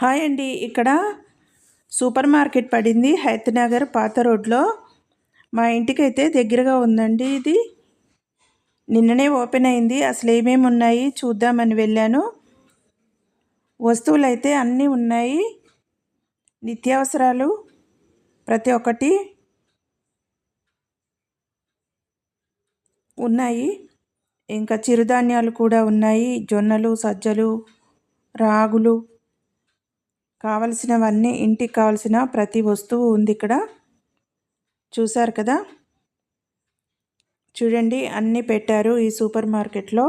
Hi అండి. ఇక్కడ super market పడింది. హైతనగర్ పాత రోడ్లో. మా ఇంటికి అయితే దగ్గరగా ఉందండి ఇది. నిన్ననే ఓపెన్ అయింది. అసలు ఏమేమి ఉన్నాయి చూద్దామని వెళ్ళాను. వస్తువులు అయితే అన్నీ ఉన్నాయి. నిత్యావసరాలు ప్రతి ఒక్కటి ఉన్నాయి. ఇంకా చిరుధాన్యాలు కూడా ఉన్నాయి. జొన్నలు సజ్జలు రాగులు కావలసినవన్నీ ఇంటికి కావలసిన ప్రతి వస్తువు ఉంది ఇక్కడ. చూశారు కదా? చూడండి అన్నీ పెట్టారు ఈ సూపర్ మార్కెట్లో.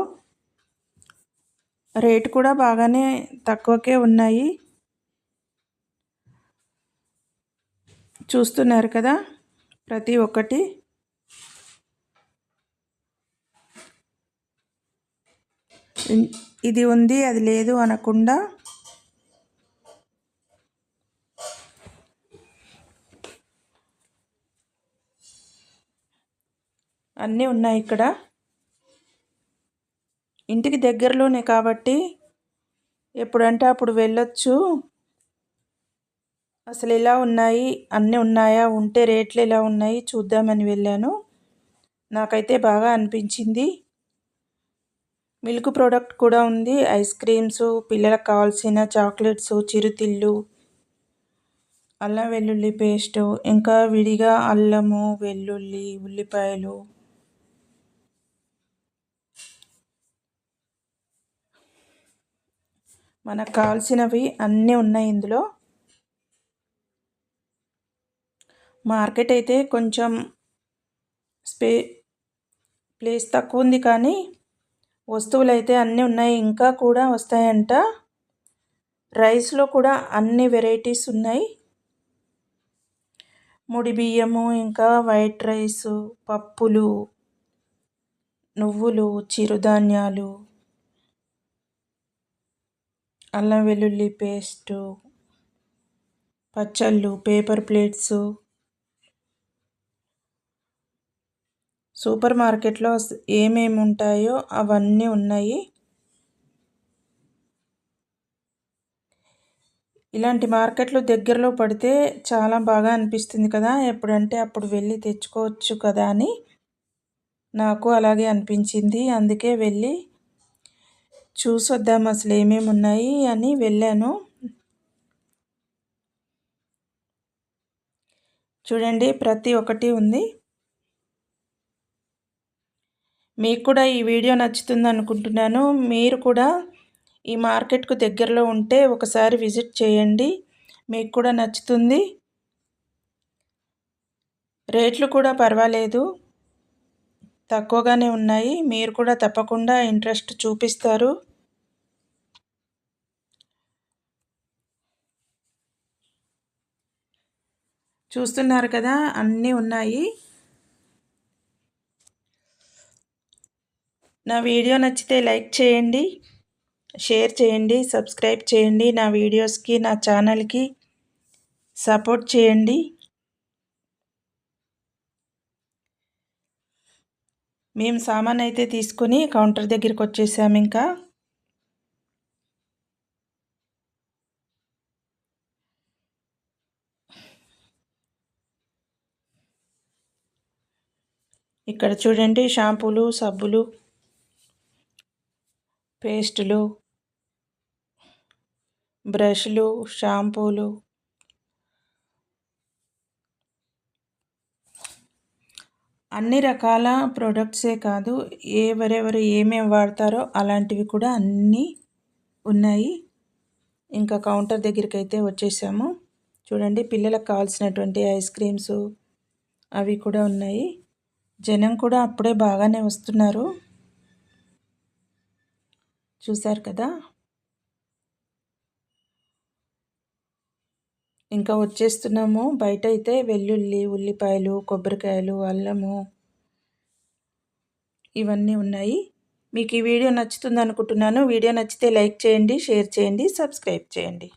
రేటు కూడా బాగానే తక్కువకే ఉన్నాయి. చూస్తున్నారు కదా? ప్రతి ఒక్కటి. ఇది ఉంది అది లేదు అనకుండా అన్నీ ఉన్నాయి ఇక్కడ. ఇంటికి దగ్గరలోనే కాబట్టి ఎప్పుడంటే అప్పుడు వెళ్ళొచ్చు. అసలు ఎలా ఉన్నాయి? అన్నీ ఉన్నాయా? ఉంటే రేట్లు ఎలా ఉన్నాయి? చూద్దామని వెళ్ళాను. నాకైతే బాగా అనిపించింది. మిల్క్ ప్రోడక్ట్ కూడా ఉంది. ఐస్ క్రీమ్స్ పిల్లలకు కావాల్సిన చాక్లెట్స్ చిరుతిళ్ళు అల్లం వెల్లుల్లి పేస్టు ఇంకా విడిగా అల్లము వెల్లుల్లి ఉల్లిపాయలు మనకు కావాల్సినవి అన్నీ ఉన్నాయి ఇందులో. మార్కెట్ అయితే కొంచెం స్పే ప్లేస్ తక్కువ ఉంది కానీ వస్తువులు అయితే అన్నీ ఉన్నాయి. ఇంకా కూడా వస్తాయంట. రైస్లో కూడా అన్ని వెరైటీస్ ఉన్నాయి. ముడి బియ్యము ఇంకా వైట్ రైసు పప్పులు నువ్వులు చిరుధాన్యాలు అల్లం వెల్లుల్లి పేస్టు పచ్చళ్ళు పేపర్ ప్లేట్స్. సూపర్ మార్కెట్లో ఏమేమి ఉంటాయో అవన్నీ ఉన్నాయి. ఇలాంటి మార్కెట్లు దగ్గరలో పడితే చాలా బాగా అనిపిస్తుంది కదా. ఎప్పుడంటే అప్పుడు వెళ్ళి తెచ్చుకోవచ్చు కదా అని నాకు అలాగే అనిపించింది. అందుకే వెళ్ళి చూసొద్దాం అసలు ఏమేమి ఉన్నాయి అని వెళ్ళాను. చూడండి ప్రతి ఒక్కటి ఉంది. మీకు కూడా ఈ వీడియో నచ్చుతుంది అనుకుంటున్నాను. మీరు కూడా ఈ మార్కెట్కు దగ్గరలో ఉంటే ఒకసారి విజిట్ చేయండి. మీకు కూడా నచ్చుతుంది. రేట్లు కూడా పర్వాలేదు. తక్కువగానే ఉన్నాయి. మీరు కూడా తప్పకుండా ఇంట్రెస్ట్ చూపిస్తారు. చూస్తున్నారు కదా అన్నీ ఉన్నాయి. నా వీడియో నచ్చితే లైక్ చేయండి షేర్ చేయండి సబ్స్క్రైబ్ చేయండి. నా వీడియోస్కి నా ఛానల్కి సపోర్ట్ చేయండి. మేము సామాన్ అయితే తీసుకొని కౌంటర్ దగ్గరికి వచ్చేసాము ఇంకా. ఇక్కడ చూడండి షాంపూలు సబ్బులు పేస్టులు బ్రష్లు షాంపూలు. అన్ని రకాల ప్రోడక్ట్సే కాదు ఎవరెవరు ఏమేమి వాడతారో అలాంటివి కూడా అన్నీ ఉన్నాయి. ఇంకా కౌంటర్ దగ్గరికి అయితే వచ్చేసాము. చూడండి పిల్లలకు కావాల్సినటువంటి ఐస్ క్రీమ్స్ అవి కూడా ఉన్నాయి. జనం కూడా అప్పుడే బాగానే వస్తున్నారు. చూశారు కదా? ఇంకా వచ్చేస్తున్నాము. బయట అయితే వెల్లుల్లి ఉల్లిపాయలు కొబ్బరికాయలు అల్లము ఇవన్నీ ఉన్నాయి. మీకు ఈ వీడియో నచ్చుతుంది అనుకుంటున్నాను. వీడియో నచ్చితే లైక్ చేయండి షేర్ చేయండి సబ్స్క్రైబ్ చేయండి.